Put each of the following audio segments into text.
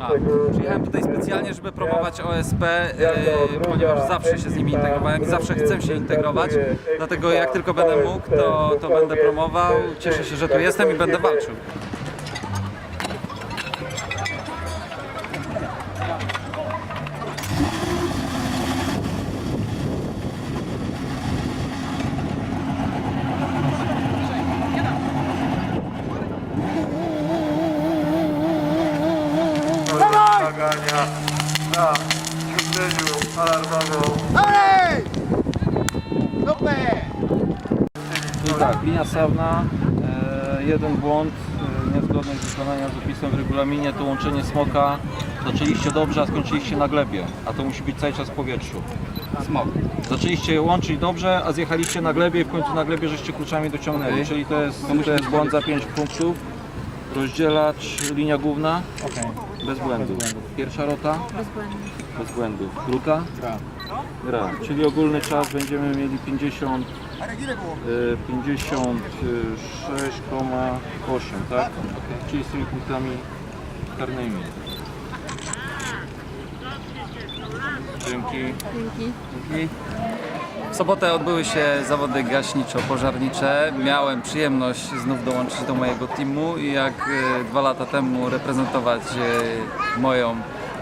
A, przyjechałem tutaj specjalnie, żeby promować OSP, e, ponieważ zawsze się z nimi integrowałem i zawsze chcę się integrować. Dlatego jak tylko będę mógł, to, to będę promował. Cieszę się, że tu jestem i będę walczył. Wymagania na ćwiczeniu alarmową. I tak, linia stawna, e, jeden błąd, e, niezgodność wykonania z opisem w regulaminie, to łączenie smoka. Zaczęliście dobrze, a skończyliście na glebie, a to musi być cały czas w powietrzu. Smok. Zaczęliście łączyć dobrze, a zjechaliście na glebie i w końcu na glebie żeście kluczami dociągnęli, czyli to jest, to jest błąd za 5 punktów. Rozdzielacz, linia główna, bez błędów. Pierwsza rota, bez błędów. Druga, gra. Czyli ogólny czas będziemy mieli 50, y, 56,8, tak? Czyli z tymi punktami karnymi. Dzięki. Dzięki. W sobotę odbyły się zawody gaśniczo-pożarnicze. Miałem przyjemność znów dołączyć do mojego teamu i jak e, dwa lata temu reprezentować e, moją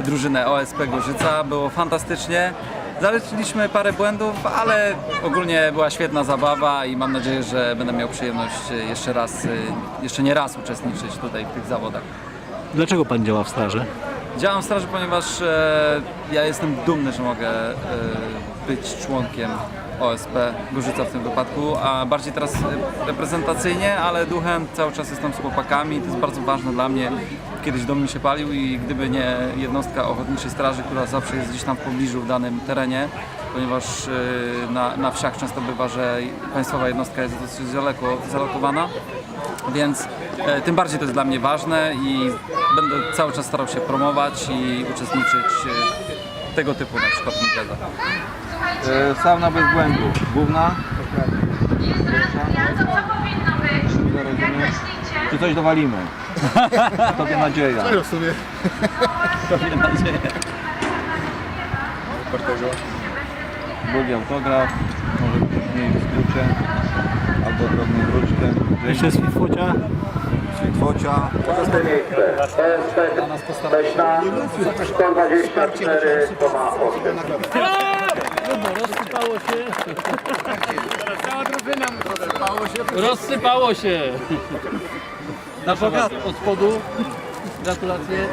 drużynę OSP Gorzyca. Było fantastycznie. Zaleczyliśmy parę błędów, ale ogólnie była świetna zabawa i mam nadzieję, że będę miał przyjemność e, jeszcze raz, jeszcze nie raz uczestniczyć tutaj w tych zawodach. Dlaczego pan działa w straży? Działam w straży, ponieważ e, ja jestem dumny, że mogę e, być członkiem OSP Gorzyca w tym wypadku, a bardziej teraz reprezentacyjnie, ale duchem cały czas jestem z chłopakami, to jest bardzo ważne dla mnie. Kiedyś dom mi się palił i gdyby nie jednostka Ochotniczej Straży, która zawsze jest gdzieś tam w pobliżu w danym terenie, ponieważ e, na, na wsiach często bywa, że państwowa jednostka jest dosyć daleko zalokowana, więc e, tym bardziej to jest dla mnie ważne i będę cały czas starał się promować i uczestniczyć e, w tego typu na przykład imprezach. E, Sauna bez błędów. Główna, czy coś dowalimy? Tobie nadzieja. Drugi autograf, może później w skrócie, albo drobnym druczkiem. Jeszcze jest Fitfocia? Focia. Czwarte miejsce. PSP Leśna 124,8. Rozsypało się. Na bogato. Od spodu. Gratulacje.